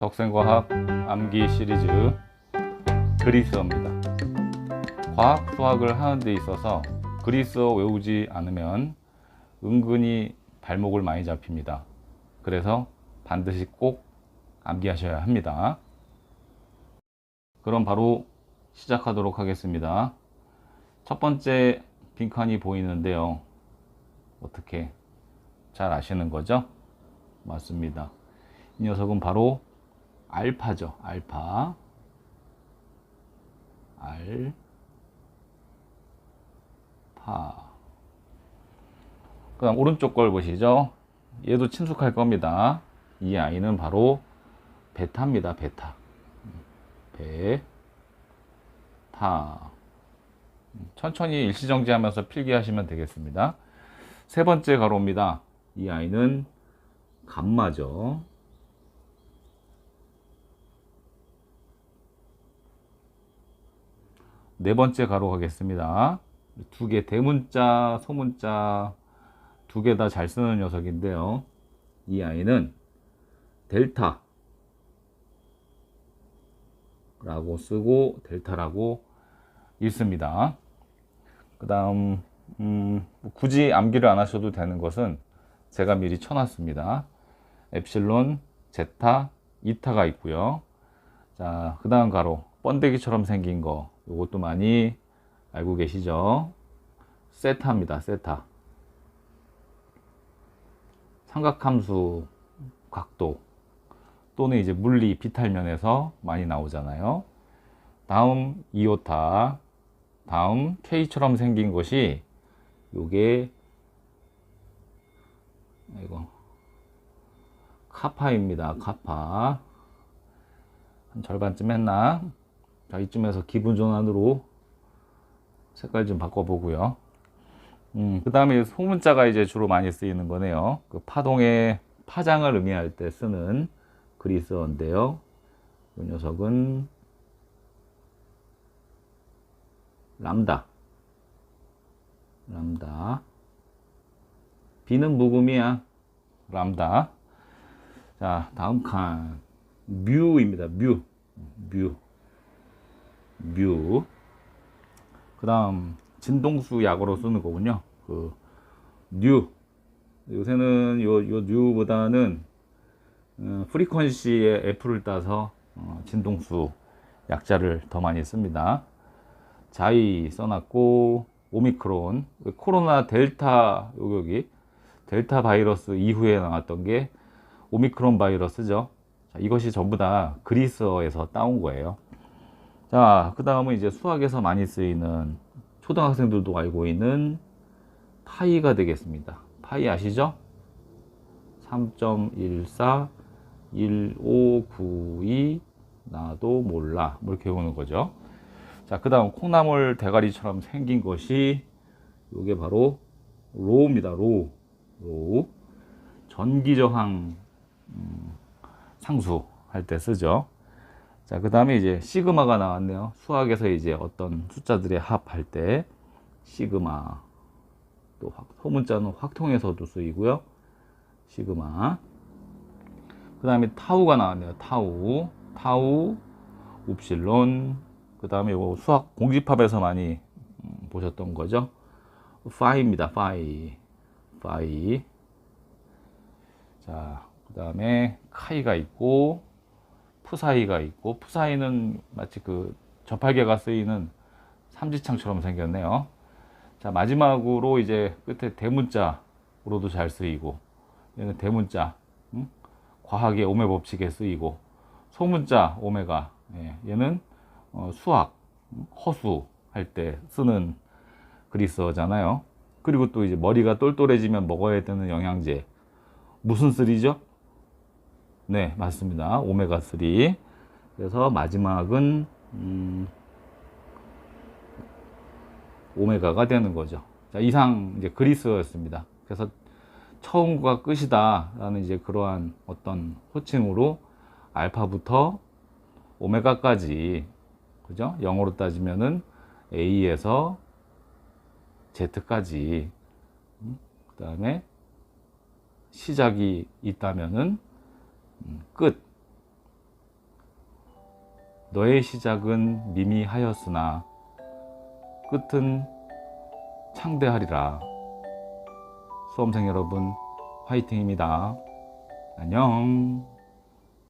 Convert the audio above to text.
덕생과학 암기 시리즈 그리스어입니다. 과학 수학을 하는 데 있어서 그리스어 외우지 않으면 은근히 발목을 많이 잡힙니다. 그래서 반드시 꼭 암기하셔야 합니다. 그럼 바로 시작하도록 하겠습니다. 첫 번째 빈칸이 보이는데요. 어떻게 잘 아시는 거죠? 맞습니다. 이 녀석은 바로 알파죠. 알파. 알파. 그 다음 오른쪽 걸 보시죠. 얘도 친숙할 겁니다. 이 아이는 바로 베타입니다. 베타. 베타. 천천히 일시정지하면서 필기하시면 되겠습니다. 세 번째 가로입니다. 이 아이는 감마죠. 네 번째 가로 가겠습니다. 두 개 대문자, 소문자 두 개 다 잘 쓰는 녀석인데요. 이 아이는 델타 라고 쓰고 델타라고 읽습니다. 그 다음 음, 굳이 암기를 안 하셔도 되는 것은 제가 미리 쳐놨습니다. 엡실론, 제타, 이타가 있고요. 자, 그 다음 가로 번데기처럼 생긴 거 이것도 많이 알고 계시죠? 세타입니다. 세타. 삼각함수 각도 또는 이제 물리 비탈면에서 많이 나오잖아요. 다음 이오타, 다음 K처럼 생긴 것이 요게 이거 카파입니다. 카파 한 절반쯤 했나? 자 이쯤에서 기분 전환으로 색깔 좀 바꿔보고요. 음, 그 다음에 소문자가 이제 주로 많이 쓰이는 거네요. 그 파동의 파장을 의미할 때 쓰는 그리스어인데요. 이 녀석은 람다. 람다. 비는 묵음이야. 람다. 자, 다음 칸. 뮤입니다. 뮤. 뮤. 뮤. 그 다음, 진동수 약어로 쓰는 거군요. 그, 뉴. 요새는 요, 요 뉴보다는, 어, 프리퀀시의 F를 따서, 어, 진동수 약자를 더 많이 씁니다. 자이 써놨고, 오미크론, 코로나 델타, 여기, 델타 바이러스 이후에 나왔던 게 오미크론 바이러스죠. 자, 이것이 전부 다 그리스어에서 따온 거예요. 자, 그 다음은 이제 수학에서 많이 쓰이는 초등학생들도 알고 있는 파이가 되겠습니다. 파이 아시죠? 3.14, 1592, 나도 몰라. 뭐 이렇게 오는 거죠. 자, 그 다음 콩나물 대가리처럼 생긴 것이 이게 바로 로우입니다. 로우. 로우. 전기저항 음, 상수 할 때 쓰죠. 자, 그 다음에 이제 시그마가 나왔네요. 수학에서 이제 어떤 숫자들의 합할 때 시그마. 또 확, 소문자는 확통에서도 쓰이고요. 시그마. 그 다음에 타우가 나왔네요. 타우. 타우, 웁실론. 그 다음에 요 수학 공집합에서 많이 음, 보셨던 거죠. 파이입니다. 파이. 파이. 자, 그 다음에 카이가 있고, 푸사이가 있고, 푸사이는 마치 그 저팔계가 쓰이는 삼지창처럼 생겼네요. 자, 마지막으로 이제 끝에 대문자로도 잘 쓰이고, 얘는 대문자, 응? 과학의 오메 법칙에 쓰이고, 소문자 오메가, 예, 얘는 어, 수학, 응? 허수 할 때 쓰는 그리스어잖아요. 그리고 또 이제 머리가 똘똘해지면 먹어야 되는 영양제. 무슨 쓰리죠? 네, 맞습니다. 오메가3. 그래서 마지막은, 음, 오메가가 되는 거죠. 자, 이상 이제 그리스어였습니다. 그래서 처음과 끝이다. 라는 이제 그러한 어떤 호칭으로 알파부터 오메가까지, 그죠? 영어로 따지면은 A에서 Z까지, 그 다음에 시작이 있다면은 음, 끝. 너의 시작은 미미하였으나 끝은 창대하리라. 수험생 여러분, 화이팅입니다. 안녕.